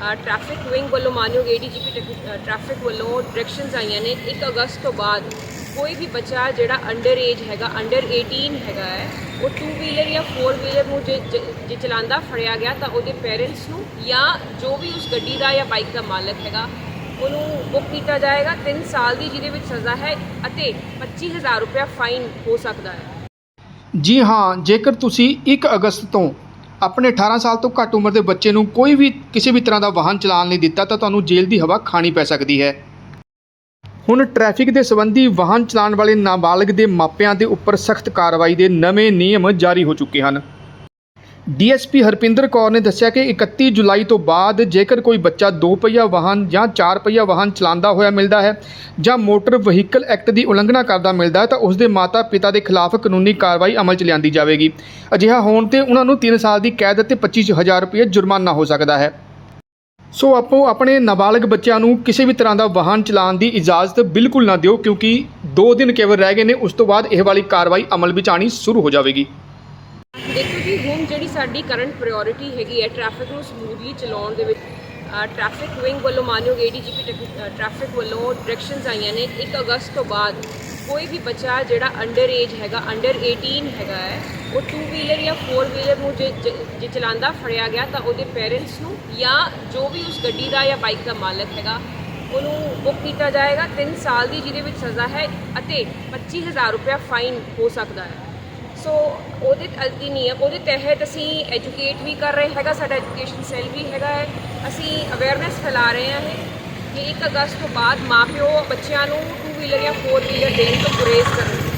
Traffic wing ਵੱਲੋਂ ਮਾਨਯੋਗ ADGP traffic ਵੱਲੋਂ ਡਾਇਰੈਕਸ਼ਨਸ ਆਈਆਂ ਨੇ। 1 ਅਗਸਤ ਤੋਂ ਬਾਅਦ ਕੋਈ ਵੀ ਬੱਚਾ ਜਿਹੜਾ ਅੰਡਰ ਏਜ ਹੈਗਾ ਅੰਡਰ 18 ਹੈਗਾ ਹੈ, ਉਹ 2 ਵੀਲਰ ਜਾਂ 4 ਵੀਲਰ ਨੂੰ ਜੇ, ਜੇ- ਜੇ ਚਲਾਉਂਦਾ ਫੜਿਆ ਗਿਆ ਤਾਂ ਉਹਦੇ ਪੇਰੈਂਟਸ ਨੂੰ ਜਾਂ ਜੋ ਵੀ ਉਸ ਗੱਡੀ ਦਾ ਜਾਂ ਬਾਈਕ ਦਾ ਮਾਲਕ ਹੈਗਾ, ਉਹਨੂੰ ਬੁੱਕ ਕੀਤਾ ਜਾਏਗਾ। 3 ਸਾਲ ਦੀ ਜਿਹਦੇ ਵਿੱਚ ਸਜ਼ਾ ਹੈ ਅਤੇ 25000 ਰੁਪਇਆ ਫਾਈਨ ਹੋ ਸਕਦਾ ਹੈ। ਜੀ ਹਾਂ, ਜੇਕਰ ਤੁਸੀਂ 1 ਅਗਸਤ ਤੋਂ ਆਪਣੇ 18 ਸਾਲ ਤੋਂ ਘੱਟ ਉਮਰ ਦੇ ਬੱਚੇ ਨੂੰ ਕੋਈ ਵੀ ਕਿਸੇ ਵੀ ਤਰ੍ਹਾਂ ਦਾ ਵਾਹਨ ਚਲਾਉਣ ਨਹੀਂ ਦਿੱਤਾ ਤਾਂ ਤੁਹਾਨੂੰ ਜੇਲ੍ਹ ਦੀ ਹਵਾ ਖਾਣੀ ਪੈ ਸਕਦੀ ਹੈ। ਹੁਣ ਟ੍ਰੈਫਿਕ ਦੇ ਸੰਬੰਧੀ ਵਾਹਨ ਚਲਾਉਣ ਵਾਲੇ ਨਾਬਾਲਗ ਦੇ ਮਾਪਿਆਂ ਦੇ ਉੱਪਰ ਸਖਤ ਕਾਰਵਾਈ ਦੇ ਨਵੇਂ ਨਿਯਮ ਜਾਰੀ ਹੋ ਚੁੱਕੇ ਹਨ। ਡੀਐਸਪੀ ਹਰਪਿੰਦਰ ਕੌਰ ਨੇ ਦੱਸਿਆ ਕਿ 31 ਜੁਲਾਈ ਤੋਂ ਬਾਅਦ ਜੇਕਰ ਕੋਈ ਬੱਚਾ ਦੋ ਪਹੀਆ ਵਾਹਨ ਜਾਂ ਚਾਰ ਪਹੀਆ ਵਾਹਨ ਚਲਾਉਂਦਾ ਹੋਇਆ ਮਿਲਦਾ ਹੈ ਜਾਂ ਮੋਟਰ ਵਹੀਕਲ ਐਕਟ ਦੀ ਉਲੰਘਣਾ ਕਰਦਾ ਮਿਲਦਾ ਹੈ, ਤਾਂ ਉਸ ਦੇ ਮਾਤਾ ਪਿਤਾ ਦੇ ਖਿਲਾਫ ਕਾਨੂੰਨੀ ਕਾਰਵਾਈ ਅਮਲ 'ਚ ਲਿਆਂਦੀ ਜਾਵੇਗੀ। ਅਜਿਹਾ ਹੋਣ ਤੇ ਉਹਨਾਂ ਨੂੰ 3 ਸਾਲ ਦੀ ਕੈਦ ਅਤੇ 25000 ਰੁਪਏ ਜੁਰਮਾਨਾ ਹੋ ਸਕਦਾ ਹੈ। ਸੋ ਆਪੋ ਆਪਣੇ ਨਾਬਾਲਗ ਬੱਚਿਆਂ ਨੂੰ ਕਿਸੇ ਵੀ ਤਰ੍ਹਾਂ ਦਾ ਵਾਹਨ ਚਲਾਉਣ ਦੀ ਇਜਾਜ਼ਤ ਬਿਲਕੁਲ ਨਾ ਦਿਓ, ਕਿਉਂਕਿ 2 ਦਿਨ ਕੇਵਲ ਰਹਿ ਗਏ ਨੇ, ਉਸ ਤੋਂ ਬਾਅਦ ਇਹ ਵਾਲੀ ਕਾਰਵਾਈ ਅਮਲ ਵਿੱਚ ਆਣੀ ਸ਼ੁਰੂ ਹੋ ਜਾਵੇਗੀ। ਦੇਖੋ ਜੀ, ਹੁਣ ਜਿਹੜੀ ਸਾਡੀ ਕਰੰਟ ਪ੍ਰਾਇੋਰਟੀ ਹੈਗੀ ਹੈ ਟ੍ਰੈਫਿਕ ਨੂੰ ਸਮੂਥਲੀ ਚਲਾਉਣ ਦੇ ਵਿੱਚ ਟ੍ਰੈਫਿਕ ਵਿੰਗ ਵੱਲੋਂ ਮਾਨਯੋਗ ਏਡੀਜੀਪੀ ਟ੍ਰੈਫਿਕ ਵੱਲੋਂ ਡਾਇਰੈਕਸ਼ਨਸ ਆਈਆਂ ਨੇ 1 ਅਗਸਤ ਤੋਂ ਬਾਅਦ ਕੋਈ ਵੀ ਬੱਚਾ ਜਿਹੜਾ ਅੰਡਰ ਏਜ ਹੈਗਾ ਅੰਡਰ 18 ਹੈਗਾ ਹੈ, ਉਹ 2 ਵੀਲਰ ਜਾਂ 4 ਵੀਲਰ ਨੂੰ ਜੇ, ਜੇ- ਜੇ ਚਲਾਉਂਦਾ ਫੜਿਆ ਗਿਆ, ਤਾਂ ਉਹਦੇ ਪੇਰੈਂਟਸ ਨੂੰ ਜਾਂ ਜੋ ਵੀ ਉਸ ਗੱਡੀ ਦਾ ਜਾਂ ਬਾਈਕ ਦਾ ਮਾਲਕ ਹੈਗਾ, ਉਹਨੂੰ ਬੁੱਕ ਕੀਤਾ ਜਾਏਗਾ 3 ਸਾਲ ਦੀ ਜਿਹਦੇ ਵਿੱਚ ਸਜ਼ਾ ਹੈ ਅਤੇ 25000 ਰੁਪਇਆ ਫਾਈਨ ਹੋ ਸਕਦਾ ਹੈ। ਸੋ ਉਹਦੇ ਅਧੀਨ ਉਹਦੇ ਤਹਿਤ ਅਸੀਂ ਐਜੂਕੇਟ ਵੀ ਕਰ ਰਹੇ ਹੈਗਾ, ਸਾਡਾ ਐਜੂਕੇਸ਼ਨ ਸੈੱਲ ਵੀ ਹੈਗਾ ਹੈ। ਅਸੀਂ ਅਵੇਅਰਨੈਸ ਫੈਲਾ ਰਹੇ ਹਾਂ ਇਹ, ਕਿ 1 ਅਗਸਤ ਤੋਂ ਬਾਅਦ ਮਾਪਿਓ ਬੱਚਿਆਂ ਨੂੰ 2 ਵੀਲਰ ਜਾਂ 4 ਵੀਲਰ ਦੇਣ ਤੋਂ ਗੁਰੇਜ਼ ਕਰਨ।